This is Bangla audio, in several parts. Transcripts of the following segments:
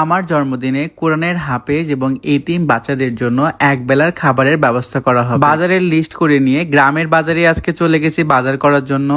আমার জন্মদিনে কোরআনের হাফেজ এবং এতিম বাচ্চাদের জন্য এক বেলার খাবারের ব্যবস্থা করা হবে। বাজারের লিস্ট করে নিয়ে গ্রামের বাজারে আজকে চলে গেছি বাজার করার জন্য।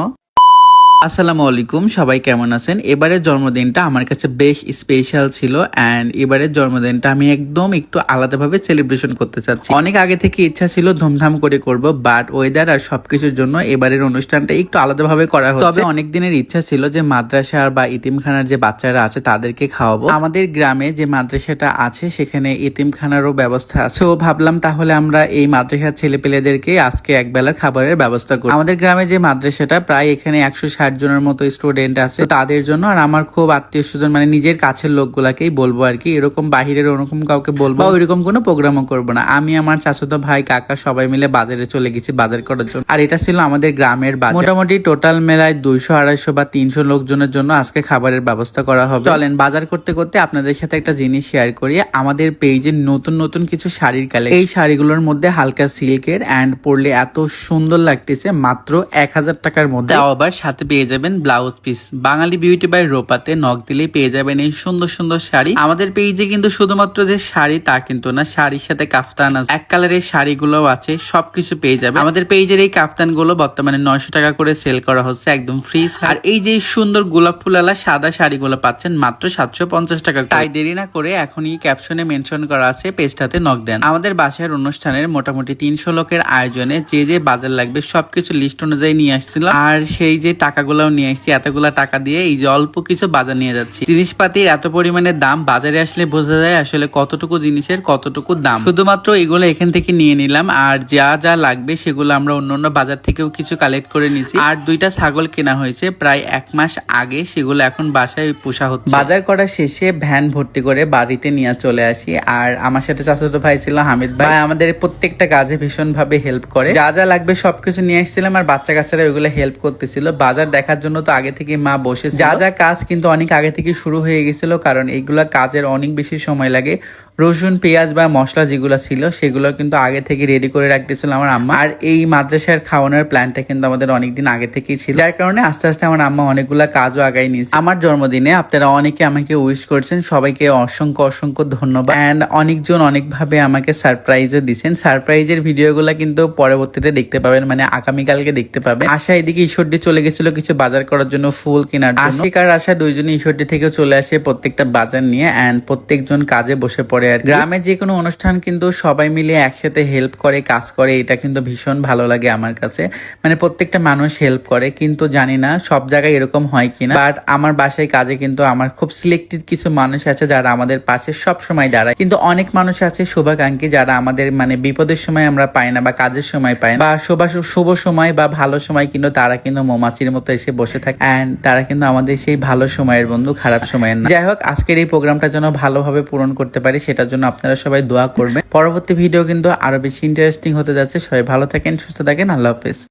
আসসালামু আলাইকুম, সবাই কেমন আছেন? এবারের জন্মদিনটা আমার কাছে বেশ স্পেশাল ছিল অ্যান্ড এবারের জন্মদিনটা আমি একদম একটু আলাদাভাবে সেলিব্রেশন করতে চাচ্ছি। অনেক আগে থেকে ইচ্ছা ছিল ধুমধাম করে করব বাট ওয়েদার আর সবকিছুর জন্য এবারের অনুষ্ঠানটা একটু আলাদাভাবে করা হচ্ছে। তবে অনেক দিনের ইচ্ছা ছিল যে মাদ্রাসা বা ইতিমখানার যে বাচ্চারা আছে তাদেরকে খাওয়াবো। আমাদের গ্রামে যে মাদ্রাসাটা আছে, সেখানে ইতিমখানারও ব্যবস্থা আছে। তো ভাবলাম তাহলে আমরা এই মাদ্রাসার ছেলেপেলেদেরকে আজকে এক বেলার খাবারের ব্যবস্থা করি। আমাদের গ্রামে যে মাদ্রাসাটা, প্রায় এখানে একশো ষাট জনের মতো স্টুডেন্ট আছে। তাদের জন্য আর আমার খুব আত্মীয় স্বজন মানে নিজের কাছের লোকগুলাকেই বলব আর কি। এরকম বাহিরের ওরকম কাউকে বলব ওইরকম কোনো প্রোগ্রামও করব না। আমি, আমার চাচাতো ভাই, কাকা সবাই মিলে বাজারে চলে গেছি বাজার করার জন্য। আর এটা ছিল আমাদের গ্রামের বাজার। মোটামুটি টোটাল মেলায় দুইশো, আড়াইশো বা তিনশো লোকজনের জন্য আজকে খাবারের ব্যবস্থা করা হবে। চলেন বাজার করতে করতে আপনাদের সাথে একটা জিনিস শেয়ার করি। আমাদের পেজে নতুন নতুন কিছু শাড়ির কালে এই শাড়িগুলোর মধ্যে হালকা সিল্কের অ্যান্ড পরলে এত সুন্দর লাগতেছে, মাত্র এক হাজার টাকার মধ্যে। আবার সাথে পেয়ে যাবেন ব্লাউজ পিস বাঙালি বিউটি বাই রোপাতে নখ দিলেই পেয়ে যাবেন এই সুন্দর সুন্দর শাড়ি। আমাদের পেজে কিন্তু শুধুমাত্র যে শাড়ি তা কিন্তু না, শাড়ির সাথে কাফতান আছে। এক কালারের শাড়িগুলো আছে, সবকিছু পেয়ে যাবে। আমাদের পেজের এই কাফতানগুলো বর্তমানে নয়শো টাকা করে সেল করা হচ্ছে, একদম ফ্রি আর এই যে সুন্দর গোলাপ ফুলালা সাদা শাড়িগুলো পাচ্ছেন মাত্র সাতশো পঞ্চাশ টাকা। তাই দেরি না করে এখনই ক্যাপশনে মেনশন করা আছে পেজটাতে নখ দেন। আমাদের বাসার অনুষ্ঠানের মোটামুটি তিনশো লোকের আয়োজনে যে যে বাজার লাগবে সবকিছু লিস্ট অনুযায়ী নিয়ে আসছিল আর সেই যে টাকাগুলোও নিয়ে আসছি, এতগুলা টাকা দিয়ে এই যে অল্প কিছু বাজার নিয়ে যাচ্ছি। জিনিসপাতির এত পরিমাণে দাম, বাজারে আসলে বোঝা যায় আসলে কতটুকু জিনিসের কতটুকু দাম। শুধুমাত্র এগুলো এখান থেকে নিয়ে নিলাম, আর যা যা লাগবে সেগুলো আমরা অন্য অন্য বাজার থেকেও কিছু কালেক্ট করে নিছি। আর দুইটা ছাগল কেনা হয়েছে, প্রায় এক মাস আগে সেগুলো এখন বাসায় পোষা হচ্ছে। বাজার করা শেষে ভ্যান ভর্তি করে বাড়িতে নিয়ে চলে আসি, আর আমার সাথে চাচাতো ভাই ছিল হামিদ ভাই। আমাদের প্রত্যেকটা কাজে ভীষণ ভাবে হেল্প করে। যা যা লাগবে সবকিছু নিয়ে আসছিলাম, আর বাচ্চা কাচ্চারা ওইগুলো হেল্প করতেছিল। বাজার দেখার জন্য তো আগে থেকে মা বসে যা যা কাজ কিন্তু অনেক আগে থেকে শুরু হয়ে গেছিল, কারণ এইগুলা কাজের অনেক বেশি সময় লাগে। রসুন, পেঁয়াজ বা মশলা যেগুলো ছিল, সেগুলো কিন্তু আগে থেকে রেডি করে রাখতেছিল আমার আম্মা। আর এই মাদ্রাসার খাওয়ানোর প্ল্যানটা কিন্তু আমাদের অনেকদিন আগে থেকেই ছিল। যার কারণে আস্তে আস্তে আমার আম্মা অনেকগুলা কাজও আগাই নিয়েছে। আমার জন্মদিনে আপনারা অনেকে আমাকে উইশ করছেন, সবাইকে অসংখ্য অসংখ্য ধন্যবাদ। অ্যান্ড অনেকজন অনেকভাবে আমাকে সারপ্রাইজও দিচ্ছেন। সারপ্রাইজের ভিডিওগুলো কিন্তু পরবর্তীতে দেখতে পাবেন মানে আগামীকালকে দেখতে পাবেন। আশা এদিকে ঈশ্বরটি চলে গেছিল কিছু বাজার করার জন্য, ফুল কেনার জন্য। আশিক আশা দুইজনে ঈশ্বরটি থেকেও চলে আসে প্রত্যেকটা বাজার নিয়ে। অ্যান্ড প্রত্যেকজন কাজে বসে পড়ে আর গ্রামে যে কোনো অনুষ্ঠান কিন্তু সবাই মিলে একসাথে হেল্প করে, কাজ করে, এটা কিন্তু ভীষণ ভালো লাগে আমার কাছে। মানে প্রত্যেকটা মানুষ হেল্প করে, কিন্তু জানি না সব জায়গায় এরকম হয় কিনা। বাট আমার বাসায় কাজে কিন্তু আমার খুব সিলেক্টেড কিছু মানুষ আছে যারা আমাদের পাশে সব সময় দাঁড়ায়। কিন্তু অনেক মানুষ আছে শুভাকাঙ্ক্ষী যারা আমাদের মানে বিপদের সময় আমরা পাই না বা কাজের সময় পাই না। বা শুভ শুভ সময় বা ভালো সময় কিন্তু তারা কিন্তু মৌমাছির মতো এসে বসে থাকে। অ্যান্ড তারা কিন্তু আমাদের সেই ভালো সময়ের বন্ধু, খারাপ সময়ের না। যাই হোক, আজকের এই প্রোগ্রামটা যেন ভালোভাবে পূরণ করতে পারি সেটার জন্য আপনারা সবাই দোয়া করবেন। পরবর্তী ভিডিও কিন্তু আরও বেশি ইন্টারেস্টিং হতে যাচ্ছে। সবাই ভালো থাকেন, সুস্থ থাকেন। আল্লাহ হাফেজ।